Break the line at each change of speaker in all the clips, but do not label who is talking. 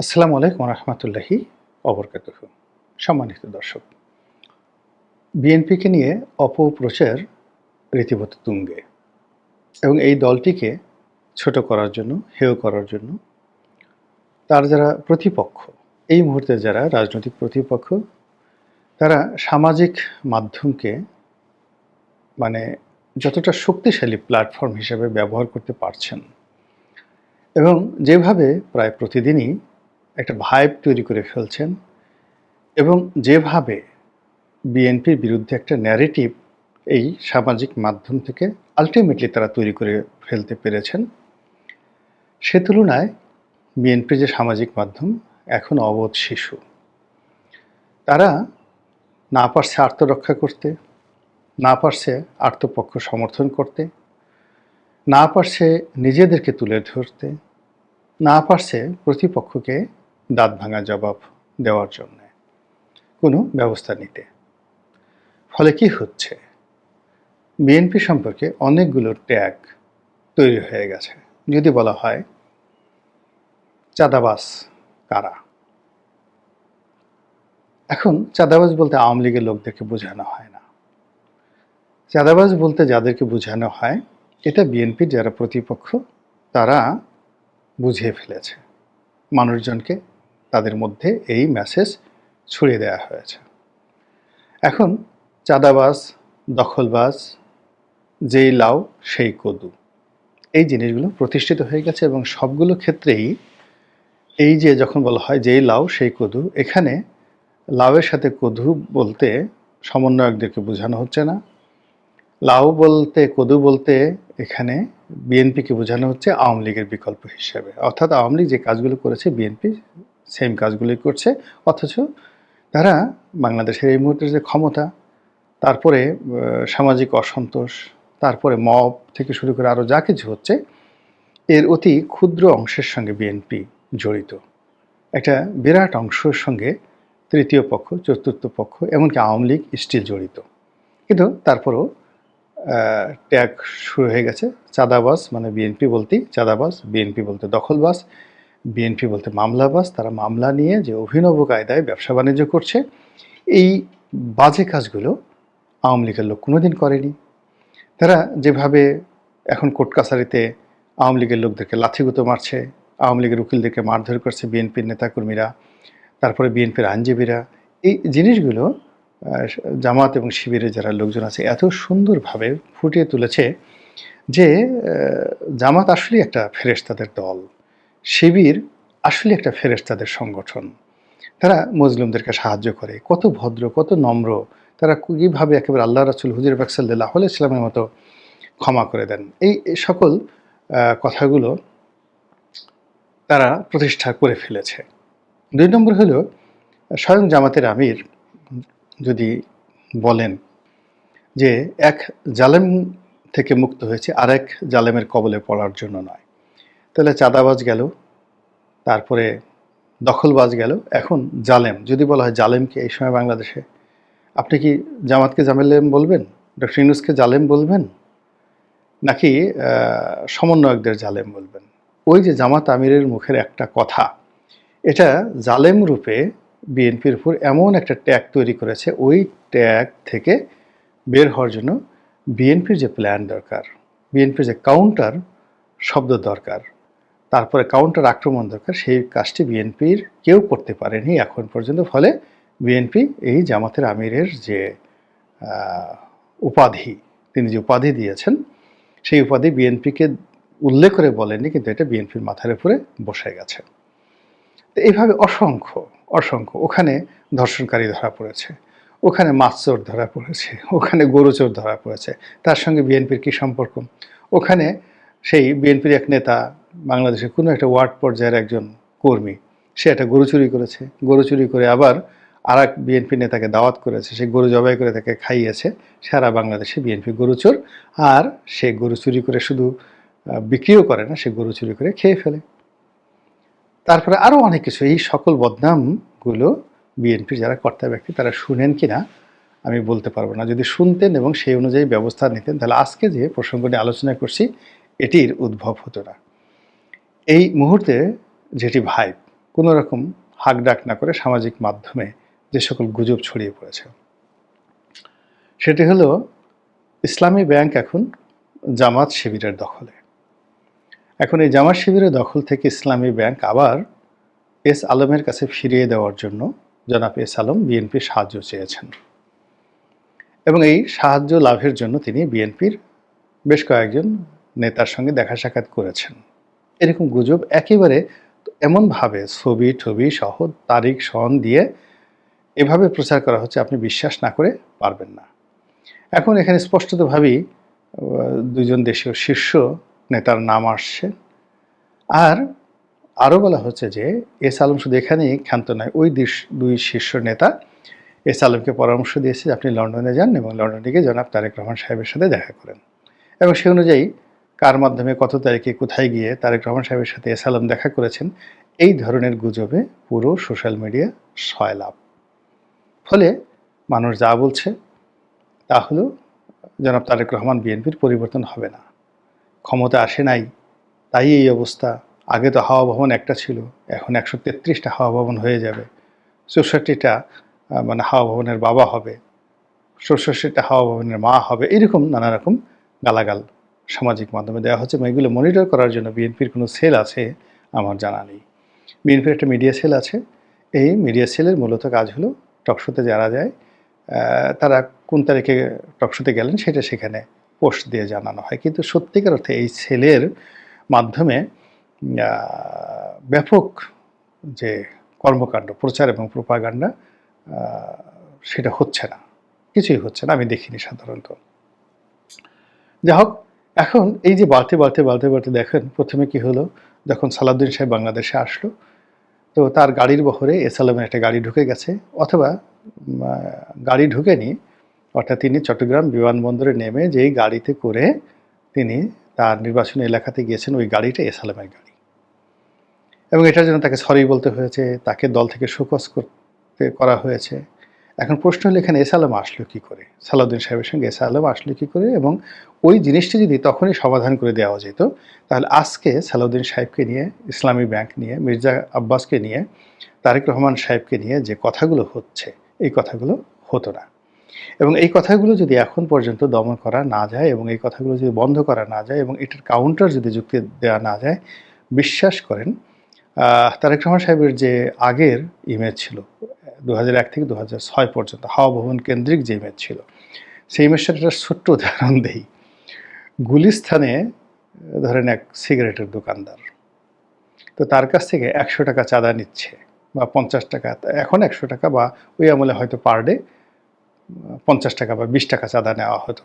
আসসালামু আলাইকুম রহমতুল্লাহি অবরকাত সম্মানিত দর্শক, বিএনপিকে নিয়ে অপপ্রচার রীতিমতো তুঙ্গে এবং এই দলটিকে ছোট করার জন্য, হেয় করার জন্য তার যারা প্রতিপক্ষ, এই মুহূর্তে যারা রাজনৈতিক প্রতিপক্ষ, তারা সামাজিক মাধ্যমকে মানে যতটা শক্তিশালী প্ল্যাটফর্ম হিসেবে ব্যবহার করতে পারছেন এবং যেভাবে প্রায় প্রতিদিনই একটা ভাইব তৈরি করে ফেলছেন এবং যেভাবে বিএনপির বিরুদ্ধে একটা ন্যারেটিভ এই সামাজিক মাধ্যম থেকে আলটিমেটলি তারা তৈরি করে ফেলতে পেরেছেন, সে তুলনায় বিএনপির যে সামাজিক মাধ্যম এখন অবোধ শিশু। তারা না পারছে আত্মরক্ষা করতে, না পারছে আত্মপক্ষ সমর্থন করতে, না পারছে নিজেদেরকে তুলে ধরতে, না পারছে প্রতিপক্ষকে দাঁত ভাঙা জবাব দেওয়ার জন্য। কোনো ব্যবস্থা নিতে। ফলে কি হচ্ছে? বিএনপি সম্পর্কে অনেকগুলো ট্যাগ তৈরি হয়ে গেছে। যদি বলা হয় চাঁদাবাস কারা? এখন চাঁদাবাজ বলতে আওয়ামী লীগের লোকদেরকে বোঝানো হয় না। চাঁদাবাজ বলতে যাদেরকে বোঝানো হয়, এটা বিএনপির যারা প্রতিপক্ষ, তারা বুঝিয়ে ফেলেছে। মানুষজনকে তাদের মধ্যে এই মেসেজ ছড়িয়ে দেওয়া হয়েছে। এখন চাঁদাবাজ, দখলবাজ, যেই লাউ, সেই কদু, এই জিনিসগুলো প্রতিষ্ঠিত হয়ে গেছে এবং সবগুলো ক্ষেত্রেই এই যে যখন বলা হয় যেই লাউ, সেই কদু, এখানে লাউয়ের সাথে কদু বলতে সমন্বয়কদেরকে বোঝানো হচ্ছে না। লাউ বলতে, কদু বলতে এখানে বিএনপিকে বোঝানো হচ্ছে আওয়ামী লীগের বিকল্প হিসেবে। অর্থাৎ আওয়ামী লীগ যে কাজগুলো করেছে বিএনপি সেম কাজগুলি করছে, অথচ তারা বাংলাদেশের এই মুহূর্তের যে ক্ষমতা, তারপরে সামাজিক অসন্তোষ, তারপরে মব থেকে শুরু করে আরও যা কিছু হচ্ছে, এর অতি ক্ষুদ্র অংশের সঙ্গে বিএনপি জড়িত। একটা বিরাট অংশের সঙ্গে তৃতীয় পক্ষ, চতুর্থ পক্ষ, এমনকি আওয়ামী লীগ স্টিল জড়িত। কিন্তু তারপরও ট্যাগ শুরু হয়ে গেছে চাঁদাবাস মানে বিএনপি বলতেই চাঁদাবাস বিএনপি বলতে দখলবাস বিএনপি বলতে মামলাবাস তারা মামলা নিয়ে যে অভিনব কায়দায় ব্যবসা বাণিজ্য করছে, এই বাজে কাজগুলো আওয়ামী লীগের লোক কোনোদিন করেনি। তারা যেভাবে এখন কোর্ট কাছারিতে আওয়ামী লীগের লোকদেরকে লাথিগুতো মারছে, আওয়ামী লীগের উকিলদেরকে মারধর করছে বিএনপির নেতাকর্মীরা, তারপরে বিএনপির আইনজীবীরা, এই জিনিসগুলো জামাত এবং শিবিরের যারা লোকজন আছে, এত সুন্দরভাবে ফুটিয়ে তুলেছে যে জামাত আসলে একটা ফেরেশতাদের দল। শিবির আসলে একটা ফেরেশতাদের সংগঠন। তারা মুসলিমদেরকে সাহায্য করে। কত ভদ্র, কত নম্র। তারা কীভাবে একেবারে আল্লাহ রাসুল হুজুর বাকসাল্লাহ ইসলামের মতো ক্ষমা করে দেন। এই সকল কথাগুলো তারা প্রতিষ্ঠা করে ফেলেছে। দুই নম্বর হলো, স্বয়ং জামাতের আমির যদি বলেন যে, এক জালেম থেকে মুক্ত হয়েছে, আরেক জালেমের কবলে পড়ার জন্য নয়। তাহলে চাঁদাবাজ গেল, তারপরে দখলবাজ গেল, এখন জালেম। যদি বলা হয় জালেমকে এই সময় বাংলাদেশে, আপনি কি জামাতকে জামেলেম বলবেন? ডক্টর ইনুসকে জালেম বলবেন? নাকি সমন্বয়কদের জালেম বলবেন? ওই যে জামাত আমিরের মুখের একটা কথা, এটা জালেম রূপে বিএনপির উপর এমন একটা ট্যাগ তৈরি করেছে, ওই ট্যাগ থেকে বের হওয়ার জন্য বিএনপির যে প্ল্যান দরকার, বিএনপির যে কাউন্টার শব্দ দরকার তারপরে কাউন্টার আক্রমণ দরকার, সেই কাজটি বিএনপির কেউ করতে পারেনি এখন পর্যন্ত। ফলে বিএনপি এই জামাতের আমিরের যে উপাধি, তিনি যে উপাধি দিয়েছেন, সেই উপাধি বিএনপিকে উল্লেখ করে বলেননি, কিন্তু এটা বিএনপির মাথার উপরে বসে গেছে। তো এইভাবে অসংখ্য অসংখ্য, ওখানে ধর্ষণকারী ধরা পড়েছে, ওখানে মাছচোর ধরা পড়েছে, ওখানে গরুচোর ধরা পড়েছে, তার সঙ্গে বিএনপির কী সম্পর্ক? ওখানে সেই বিএনপির এক নেতা বাংলাদেশের কোনো একটা ওয়ার্ড পর্যায়ের একজন কর্মী, সে একটা গরু চুরি করেছে। গরু চুরি করে আবার আর এক বিএনপি নেতাকে দাওয়াত করেছে। সে গরু জবাই করে তাকে খাইয়েছে। সারা বাংলাদেশে বিএনপি গরুচোর আর সে গরু চুরি করে শুধু বিক্রিও করে না, সে গরু চুরি করে খেয়ে ফেলে। তারপরে আরও অনেক কিছু। এই সকল বদনামগুলো বিএনপির যারা কর্তা ব্যক্তি, তারা শুনেন কি না আমি বলতে পারব না। যদি শুনতেন এবং সেই অনুযায়ী ব্যবস্থা নিতেন, তাহলে আজকে যে প্রসঙ্গ নিয়ে আলোচনা করছি, এটির উদ্ভব হতো না। এই মুহূর্তে যেটি ভাইব, কোনো রকম হাক ডাক না করে সামাজিক মাধ্যমে যে সকল গুজব ছড়িয়ে পড়েছে। সেটি হলো ইসলামী ব্যাংক এখন জামাত শিবিরের দখলে। এখন এই জামাত শিবিরের দখল থেকে ইসলামী ব্যাংক আবার এস আলমের কাছে ফিরিয়ে দেওয়ার জন্য জনাব এস আলম বিএনপির সাহায্য চেয়েছেন। এবং এই সাহায্য লাভের জন্য তিনি বিএনপির বেশ কয়েকজন নেতার সঙ্গে দেখা সাক্ষাৎ করেছেন। এরকম গুজব একেবারে এমনভাবে ছবি ছবি সহ তারিখ, সন দিয়ে এভাবে প্রচার করা হচ্ছে, আপনি বিশ্বাস না করে পারবেন না। এখন এখানে স্পষ্টতভাবেই দুজন দেশীয় শীর্ষ নেতার নাম আসছে। আর আরও বলা হচ্ছে যে, এস আলম শুধু এখানেই ক্ষান্ত নয়, ওই দুই শীর্ষ নেতা এস আলমকে পরামর্শ দিয়েছে আপনি লন্ডনে যান এবং লন্ডনে গিয়ে জনাব তারেক রহমান সাহেবের সাথে দেখা করেন। এবং সে অনুযায়ী কার মাধ্যমে, কত তারিখে, কোথায় গিয়ে তারেক রহমান সাহেবের সাথে এস আলম দেখা করেছেন, এই ধরনের গুজবে পুরো সোশ্যাল মিডিয়া সয়লাভ ফলে মানুষ যা বলছে, তা হলো, জনাব তারেক রহমান বিএনপির পরিবর্তন হবে না। ক্ষমতা আসে নাই, তাই এই অবস্থা। আগে তো হাওয়া ভবন একটা ছিল, এখন একশো তেত্রিশটা হাওয়া ভবন হয়ে যাবে। চৌষট্টিটা মানে হাওয়া ভবনের বাবা হবে ষষ্ঠটা হাওয়া ভবনের মা হবে, এরকম নানা রকম গালাগাল। সামাজিক মাধ্যমে দেওয়া হচ্ছে এবং এগুলো মনিটর করার জন্য বিএনপির কোনো সেল আছে আমার জানা নেই। বিএনপির একটা মিডিয়া সেল আছে। এই মিডিয়া সেলের মূলত কাজ হলো টকশোতে যারা যায় তারা কোন তারিখে টকশোতে গেলেন সেটা সেখানে পোস্ট দিয়ে জানানো হয়। কিন্তু সত্যিকার অর্থে এই সেলের মাধ্যমে ব্যাপক যে কর্মকাণ্ড, প্রচার এবং প্রোপাগান্ডা সেটা হচ্ছে না। কিছুই হচ্ছে না, আমি দেখিনি সাধারণত। যা হোক এখন এই যে বাড়তে বাড়তে বাড়তে বাড়তে দেখেন, প্রথমে কি হলো? যখন সালাউদ্দিন সাহেব বাংলাদেশে আসলো, তো তার গাড়ির বহরে এস আলমের একটা গাড়ি ঢুকে গেছে, অথবা গাড়ি ঢুকেনি, অর্থাৎ তিনি চট্টগ্রাম বিমানবন্দরে নেমে যেই গাড়িতে করে তিনি তার নির্বাচনী এলাকাতে গিয়েছেন, ওই গাড়িটা এস আলমের গাড়ি। এবং এটার জন্য তাকে সরি বলতে হয়েছে, তাকে দল থেকে শোকস করতে করা হয়েছে। এখন প্রশ্ন হলো, এখানে এস আলম আসলো কী করে? সালাউদ্দিন সাহেবের সঙ্গে এস আলম আসলো কী করে? এবং ওই জিনিসটি যদি তখনই সমাধান করে দেওয়া যেত, তাহলে আজকে সালাউদ্দিন সাহেবকে নিয়ে, ইসলামী ব্যাংক নিয়ে, মির্জা আব্বাসকে নিয়ে, তারেক রহমান সাহেবকে নিয়ে যে কথাগুলো হচ্ছে, এই কথাগুলো হতো না। এবং এই কথাগুলো যদি এখন পর্যন্ত দমন করা না যায় এবং এই কথাগুলো যদি বন্ধ করা না যায় এবং এটার কাউন্টার যদি যুক্তি দেওয়া না যায়, বিশ্বাস করেন তারেক রহমান সাহেবের যে আগের ইমেজ ছিল দু এক থেকে দু ছয় পর্যন্ত হাওয়া ভবন কেন্দ্রিক যে ইমেজ ছিল, সেই ইমেজটার একটা ছোট্ট উদাহরণ দেই। গুলিস্থানে ধরেন এক সিগারেটের দোকানদার, তো তার কাছ থেকে একশো টাকা চাঁদা নিচ্ছে বা পঞ্চাশ টাকা এখন একশো টাকা বা ওই আমলে হয়তো পার ডে পঞ্চাশ টাকা বা বিশ টাকা চাঁদা নেওয়া হতো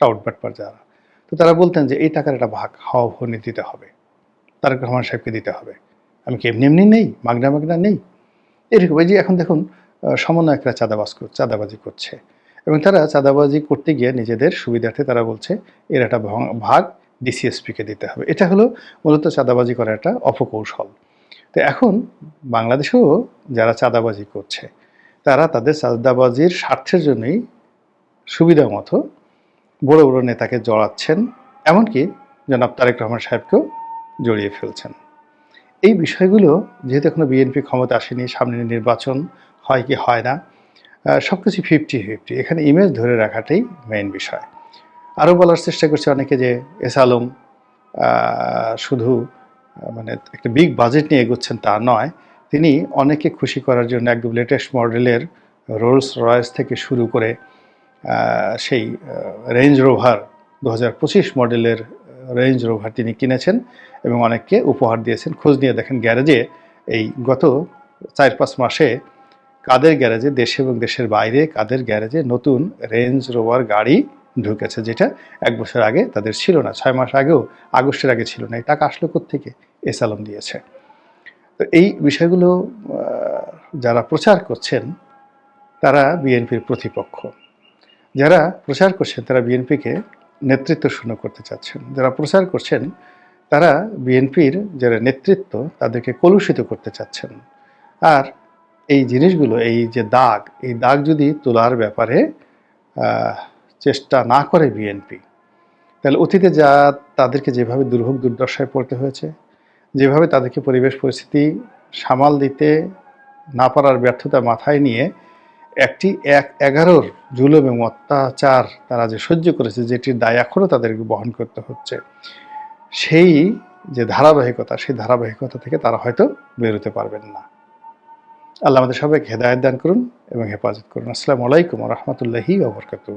টাউট বাটপার যারা। তো তারা বলতেন যে, এই টাকার একটা ভাগ হাওয়া ভবনে দিতে হবে, তারেক রহমান সাহেবকে দিতে হবে। আমি কি এমনি এমনি নেই? মাগনা মাগনা নেই? এরকম, এই যে এখন দেখুন সমন্বয়করা চাঁদাবাজ চাঁদাবাজি করছে। এবং তারা চাঁদাবাজি করতে গিয়ে নিজেদের সুবিধার্থে তারা বলছে, এর একটা ভাগ ডিসিএসপিকে দিতে হবে। এটা হলো মূলত চাঁদাবাজি করার একটা অপকৌশল। তো এখন বাংলাদেশেও যারা চাঁদাবাজি করছে, তারা তাদের চাঁদাবাজির স্বার্থের জন্যই সুবিধা মতো বড় বড় নেতাকে জড়াচ্ছেন, এমনকি জনাব তারেক রহমান সাহেবকেও জড়িয়ে ফেলছেন। এই বিষয়গুলো, যেহেতু এখনও বিএনপি ক্ষমতা আসেনি, সামনে নির্বাচন হয় কি হয় না সব কিছু ফিফটি ফিফটি এখানে ইমেজ ধরে রাখাটাই মেইন বিষয়। আরও বলার চেষ্টা করছে অনেকে যে এস আলম শুধু মানে একটা বিগ বাজেট নিয়ে এগোচ্ছেন তা নয়, তিনি অনেকে খুশি করার জন্য একদম লেটেস্ট মডেলের রোলস রয়েস থেকে শুরু করে সেই রেঞ্জ রোভার দু হাজার পঁচিশ মডেলের রেঞ্জ রোভার তিনি কিনেছেন এবং অনেককে উপহার দিয়েছেন। খোঁজ নিয়ে দেখেন গ্যারেজে এই গত চার পাঁচ মাসে কাদের গ্যারেজে, দেশে এবং দেশের বাইরে কাদের গ্যারেজে নতুন রেঞ্জ রোভার গাড়ি ঢুকেছে, যেটা এক বছর আগে তাদের ছিল না, ছয় মাস আগেও, আগস্টের আগে ছিল না। এই টাকা আসলো থেকে এস আলম দিয়েছে। তো এই বিষয়গুলো যারা প্রচার করছেন, তারা বিএনপির প্রতিপক্ষ। যারা প্রচার করছেন, তারা বিএনপিকে নেতৃত্ব শূন্য করতে চাচ্ছেন। যারা প্রচার করছেন, তারা বিএনপির যারা নেতৃত্ব, তাদেরকে কলুষিত করতে চাচ্ছেন। আর এই জিনিসগুলো, এই যে দাগ, এই দাগ যদি তোলার ব্যাপারে চেষ্টা না করে বিএনপি, তাহলে অতীতে যা তাদেরকে যেভাবে দুর্ভোগ দুর্দশায় পড়তে হয়েছে, যেভাবে তাদেরকে পরিবেশ পরিস্থিতি সামাল দিতে না পারার ব্যর্থতা মাথায় নিয়ে একটি এক এগারোর জুলুম এবং অত্যাচার তারা যে সহ্য করেছে, যেটির দায় এখনও তাদেরকে বহন করতে হচ্ছে, সেই যে ধারাবাহিকতা, সেই ধারাবাহিকতা থেকে তারা হয়তো বেরোতে পারবেন না। আল্লাহ আমাদের সবাইকে হেদায়ত দান করুন এবং হেফাজত করুন। আসসালামু আলাইকুম রহমতুল্লাহি ওবরকাতুহ